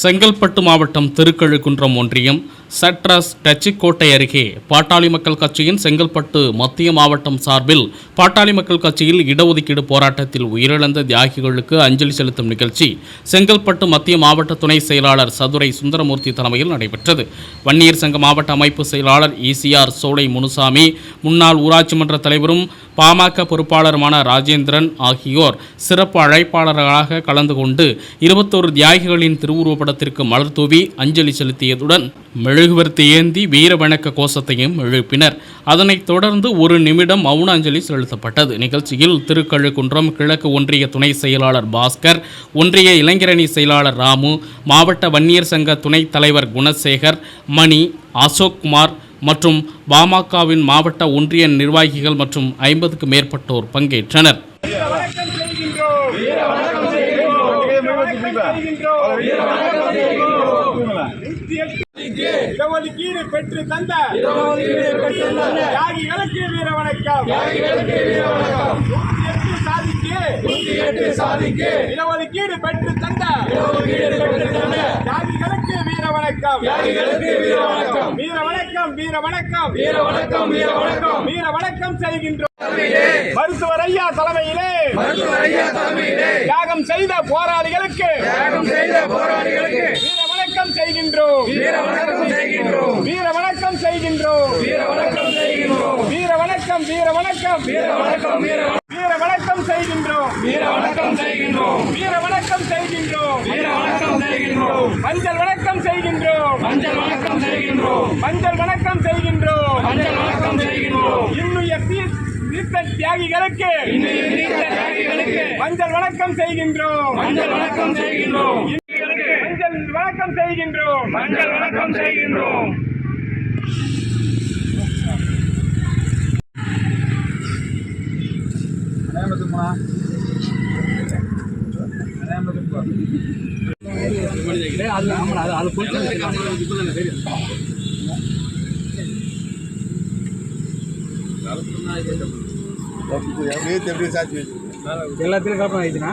செங்கல்பட்டு மாவட்டம் திருக்கழுக்குன்றம் ஒன்றியம் சட்ரஸ் டச்சிக்கோட்டை அருகே பாட்டாளி மக்கள் கட்சியின் செங்கல்பட்டு மத்திய மாவட்டம் சார்பில் பாட்டாளி மக்கள் கட்சியில் இடஒதுக்கீடு போராட்டத்தில் உயிரிழந்த தியாகிகளுக்கு அஞ்சலி செலுத்தும் நிகழ்ச்சி செங்கல்பட்டு மத்திய மாவட்ட துணை செயலாளர் சதுரை சுந்தரமூர்த்தி தலைமையில் நடைபெற்றது. வன்னியர் சங்க மாவட்ட அமைப்பு செயலாளர் இசிஆர் சோலை முனுசாமி முன்னாள் ஊராட்சி மன்ற தலைவரும் பாமக பொறுப்பாளருமான ராஜேந்திரன் ஆகியோர் சிறப்பு அழைப்பாளர்களாக கலந்து கொண்டு இருபத்தோரு தியாகிகளின் படத்திற்கு மலர் தூவி அஞ்சலி செலுத்தியதுடன் மெழுகுவர்த்தி ஏந்தி வீர வணக்க கோஷத்தையும் எழுப்பினர். அதனைத் தொடர்ந்து ஒரு நிமிடம் மௌன அஞ்சலி செலுத்தப்பட்டது. நிகழ்ச்சியில் திருக்கழுக்குன்றம் கிழக்கு ஒன்றிய துணை செயலாளர் பாஸ்கர் ஒன்றிய இளைஞரணி செயலாளர் ராமு மாவட்ட வன்னியர் சங்க துணைத் தலைவர் குணசேகர் மணி அசோக் குமார் மற்றும் பாமகவின் மாவட்ட ஒன்றிய நிர்வாகிகள் மற்றும் ஐம்பதுக்கு மேற்பட்டோர் பங்கேற்றனர் வணக்கம் செய்கின்றோம் வீர வணக்கம் செய்கின்றோம் வீர வணக்கம் செய்கின்றோம் இடஒதுக்கீடு பெற்று தந்த தியாகிகளுக்கு வீர வணக்கம் நூற்றி எட்டு சாதிக்கு இடஒதுக்கீடு பெற்று தந்த தியாகிகளுக்கு வீர வணக்கம் வீர வணக்கம் வீர வணக்கம் வீர வணக்கம் வீர வணக்கம் வீர வணக்கம் செய்கின்றோம் மருத்துவர் ஐயா தலைமையிலே. தியாகம் செய்த போராளிகளுக்கு. தியாகம் செய்த போராளிகளுக்கு. வீர வணக்கம் செய்கின்றோம். வீர வணக்கம் செய்கின்றோம். வீர வணக்கம் செய்கின்றோம். வீர வணக்கம் செய்கின்றோம். வீர வணக்கம் வீர வணக்கம் வீர வணக்கம் வீர வணக்கம் செய்கின்றோம். வீர வணக்கம் செய்கின்றோம். வீர வணக்கம் செய்கின்றோம். வீர வணக்கம் செய்கின்றோம். மஞ்சள் வணக்கம் செய்கின்றோம். மஞ்சள் வணக்கம் செய்கின்றோம். மஞ்சள் வணக்கம் செய்கின்றோம் மஞ்சள் வணக்கம் செய்கின்றோம் இன்னுயிர் தீ- தீர்த்த தியாகிகளுக்கு மஞ்சள் வணக்கம் செய்கின்றோம். மஞ்சள் வணக்கம் செய்கின்றோம். மஞ்சள் வணக்கம் செய்கின்றோம். மஞ்சள் வணக்கம் செய்கின்றோம். எல்லாத்துலயும் காப்பம் ஆயிடுச்சுன்னா